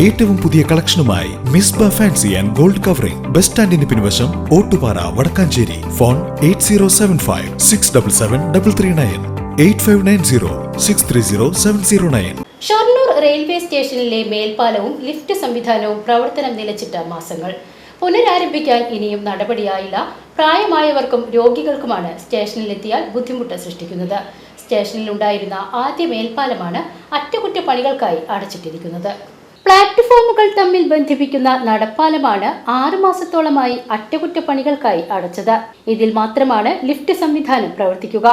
ഏറ്റവും പുതിയ കളക്ഷനുമായി Misba fancy and gold covering. Bus സ്റ്റാൻഡിന് പിൻവശം Ottupara Vadakkanchery. Phone eight zero seven five six double seven double three nine eight five nine zero six three zero seven zero nine. Shoranur railway സ്റ്റേഷനിലെ മേൽപ്പാലവും lift സംവിധാനവും പ്രവർത്തനം നിലച്ചിട്ട മാസങ്ങൾ. പുനരാരംഭിക്കാൻ ഇനിയും നടപടിയായില്ല. പ്രായമായവർക്കും രോഗികൾക്കുമാണ് സ്റ്റേഷനിലെത്തിയാൽ ബുദ്ധിമുട്ട് സൃഷ്ടിക്കുന്നത്. സ്റ്റേഷനിലുണ്ടായിരുന്ന ആദ്യ മേൽപ്പാലമാണ് അറ്റകുറ്റപ്പണികൾക്കായി അടച്ചിട്ടിരിക്കുന്നത്. പ്ലാറ്റ്ഫോമുകൾ തമ്മിൽ ബന്ധിപ്പിക്കുന്ന നടപ്പാലമാണ് ആറു മാസത്തോളമായി അറ്റകുറ്റപ്പണികൾക്കായി അടച്ചത്. ഇതിൽ മാത്രമാണ് ലിഫ്റ്റ് സംവിധാനം പ്രവർത്തിക്കുക.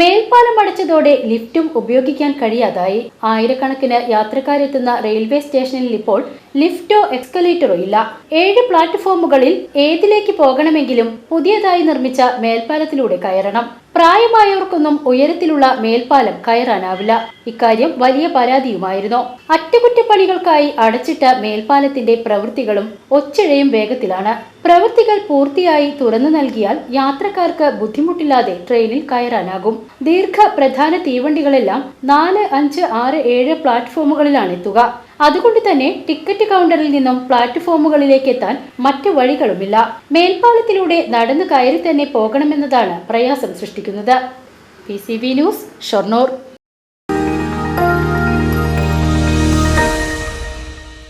മേൽപ്പാലം അടച്ചതോടെ ലിഫ്റ്റും ഉപയോഗിക്കാൻ കഴിയാതായി. ആയിരക്കണക്കിന് യാത്രക്കാരെത്തുന്ന റെയിൽവേ സ്റ്റേഷനിൽ ഇപ്പോൾ ലിഫ്റ്റോ എക്സ്കലേറ്ററോ ഇല്ല. ഏഴ് പ്ലാറ്റ്ഫോമുകളിൽ ഏതിലേക്ക് പോകണമെങ്കിലും പുതിയതായി നിർമ്മിച്ച മേൽപ്പാലത്തിലൂടെ കയറണം. പ്രായമായവർക്കൊന്നും ഉയരത്തിലുള്ള മേൽപ്പാലം കയറാനാവില്ല. ഇക്കാര്യം വലിയ പരാതിയുമായിരുന്നു. അറ്റകുറ്റപ്പണികൾക്കായി അടച്ചിട്ട മേൽപ്പാലത്തിന്റെ പ്രവൃത്തികളും ഒച്ചിഴയും വേഗത്തിലാണ്. പ്രവൃത്തികൾ പൂർത്തിയായി തുറന്നു നൽകിയാൽ യാത്രക്കാർക്ക് ബുദ്ധിമുട്ടില്ലാതെ ട്രെയിനിൽ കയറാനാകും. ദീർഘ പ്രധാന തീവണ്ടികളെല്ലാം നാല് അഞ്ച് ആറ് ഏഴ് പ്ലാറ്റ്ഫോമുകളിലാണ് എത്തുക അതുകൊണ്ട് തന്നെ ടിക്കറ്റ് കൗണ്ടറിൽ നിന്നും പ്ലാറ്റ്ഫോമുകളിലേക്ക് എത്താൻ മറ്റു വഴികളുമില്ല. മേൽപ്പാലത്തിലൂടെ നടന്നു കയറി തന്നെ പോകണമെന്നതാണ് പ്രയാസം സൃഷ്ടിക്കുന്നത്. P news Shoranur.